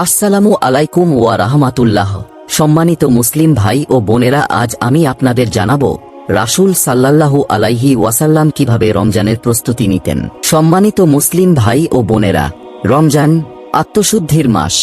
আসসালামু আলাইকুম ওয়া রাহমাতুল্লাহ। সম্মানিত মুসলিম ভাই ও বোনেরা, আজ আমি আপনাদের জানাব রাসূল সাল্লাল্লাহু আলাইহি ওয়াসাল্লাম কীভাবে রমজানের প্রস্তুতি নিতেন। সম্মানিত মুসলিম ভাই ও বোনেরা, রমজান আত্মশুদ্ধির মাস,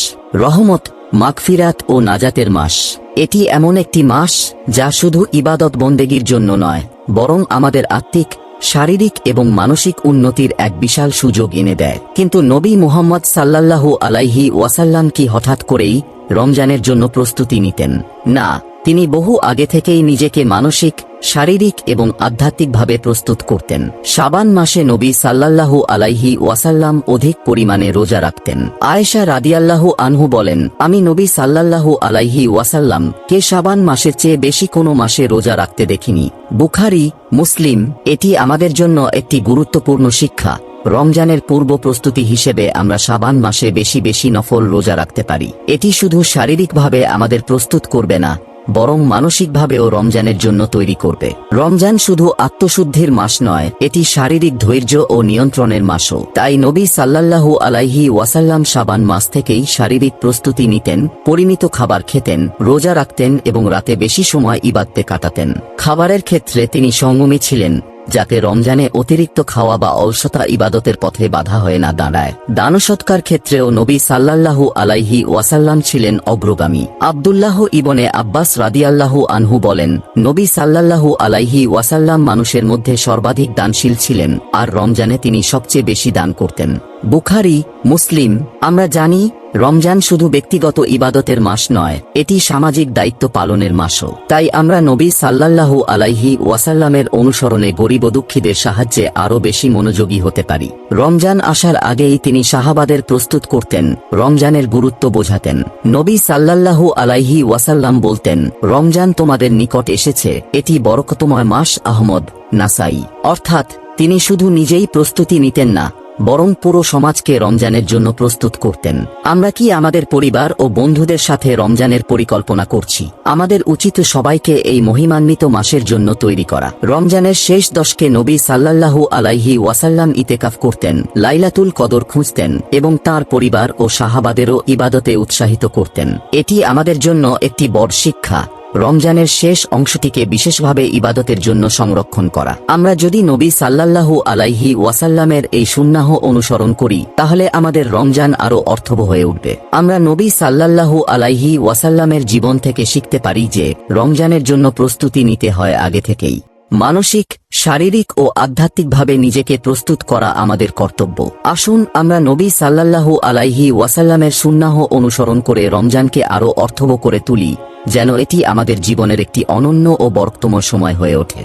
রহমত, মাগফিরাত ও নাজাতের মাস। এটি এমন একটি মাস যা শুধু ইবাদত বন্দেগীর জন্য নয়, বরং আমাদের আত্মিক শারীরিক এবং মানসিক উন্নতির এক বিশাল সুযোগ এনে দেয়। কিন্তু নবী মোহাম্মদ সাল্লাল্লাহু আলাইহি ওয়াসাল্লাম কি হঠাৎ করেই রমজানের জন্য প্রস্তুতি নিতেন? না তিনি বহু আগে থেকেই নিজেকে মানসিক, শারীরিক এবং আধ্যাত্মিকভাবে প্রস্তুত করতেন। শাবান মাসে নবী সাল্লাল্লাহু আলাইহি ওয়াসাল্লাম অধিক পরিমাণে রোজা রাখতেন। আয়েশা রাদিয়াল্লাহু আনহু বলেন, আমি নবী সাল্লাল্লাহু আলাইহি ওয়াসাল্লাম কে শাবান মাসের চেয়ে বেশি কোনো মাসে রোজা রাখতে দেখিনি। বুখারি, মুসলিম, এটি আমাদের জন্য একটি গুরুত্বপূর্ণ শিক্ষা। রমজানের পূর্ব প্রস্তুতি হিসেবে আমরা সাবান মাসে বেশি বেশি নফল রোজা রাখতে পারি। এটি শুধু শারীরিকভাবে আমাদের প্রস্তুত করবে না বরং মানসিকভাবেও রমজানের জন্য তৈরি করবে। রমজান শুধু আত্মশুদ্ধির মাস নয়, এটি শারীরিক ধৈর্য ও নিয়ন্ত্রণের মাসও। তাই নবী সাল্লাল্লাহু আলাইহি ওয়াসাল্লাম সাবান মাস থেকেই শারীরিক প্রস্তুতি নিতেন, পরিমিত খাবার খেতেন, রোজা রাখতেন এবং রাতে বেশি সময় ইবাদতে কাটাতেন। খাবারের ক্ষেত্রে তিনি সঙ্গমী ছিলেন যাতে রমজানে অতিরিক্ত খাওয়া বা অলসতা ইবাদতের পথে বাধা হয়ে না দাঁড়ায়। দানসৎকার ক্ষেত্রেও নবী সাল্লাল্লাহু আলাইহি ওয়াসাল্লাম ছিলেন অগ্রগামী। আবদুল্লাহ ইবনে আব্বাস রাদিয়াল্লাহু আনহু বলেন, নবী সাল্লাল্লাহু আলাইহি ওয়াসাল্লাম মানুষের মধ্যে সর্বাধিক দানশীল ছিলেন, আর রমজানে তিনি সবচেয়ে বেশি দান করতেন। বুখারি, মুসলিম, আমরা জানি, রমজান শুধু ব্যক্তিগত ইবাদতের মাস নয়, এটি সামাজিক দায়িত্ব পালনের মাসও। তাই আমরা নবী সাল্লাল্লাহু আলাইহি ওয়াসাল্লামের অনুসরণে গরিব দুঃখীদের সাহায্যে আরও বেশি মনোযোগী হতে পারি। রমজান আসার আগেই তিনি শাহাবাদের প্রস্তুত করতেন, রমজানের গুরুত্ব বোঝাতেন। নবী সাল্লাল্লাহু আলাইহি ওয়াসাল্লাম বলতেন, রমজান তোমাদের নিকট এসেছে, এটি বরকতময় মাস আহমদ, নাসাই। অর্থাৎ, তিনি শুধু নিজেই প্রস্তুতি নিতেন না বরং পুরো সমাজকে রমজানের জন্য প্রস্তুত করতেন। আমরা কি আমাদের পরিবার ও বন্ধুদের সাথে রমজানের পরিকল্পনা করছি? আমাদের উচিত সবাইকে এই মহিমান্বিত মাসের জন্য তৈরি করা। রমজানের শেষ দশকে নবী সাল্লাল্লাহু আলাইহি ওয়াসাল্লাম ইতেকাফ করতেন, লাইলাতুল কদর খুঁজতেন এবং তার পরিবার ও সাহাবাদেরও ইবাদতে উৎসাহিত করতেন। এটি আমাদের জন্য একটি বড় শিক্ষা। রমজানের শেষ অংশটিকে বিশেষভাবে ইবাদতের জন্য সংরক্ষণ করা। আমরা যদি নবী সাল্লাল্লাহু আলাইহি ওয়াসাল্লামের এই সুন্নাহ অনুসরণ করি, তাহলে আমাদের রমজান আরও অর্থবহ হয়ে উঠবে। আমরা নবী সাল্লাল্লাহু আলাইহি ওয়াসাল্লামের জীবন থেকে শিখতে পারি যে, রমজানের জন্য প্রস্তুতি নিতে হয় আগে থেকেই। মানসিক, শারীরিক ও আধ্যাত্মিকভাবে নিজেকে প্রস্তুত করা আমাদের কর্তব্য। আসুন আমরা নবী সাল্লাল্লাহু আলাইহি ওয়াসাল্লামের সুন্নাহ অনুসরণ করে রমজানকে আরও অর্থব করে তুলি। যেন এটি আমাদের জীবনের একটি অনন্য ও বরক্তম সময় হয়ে ওঠে।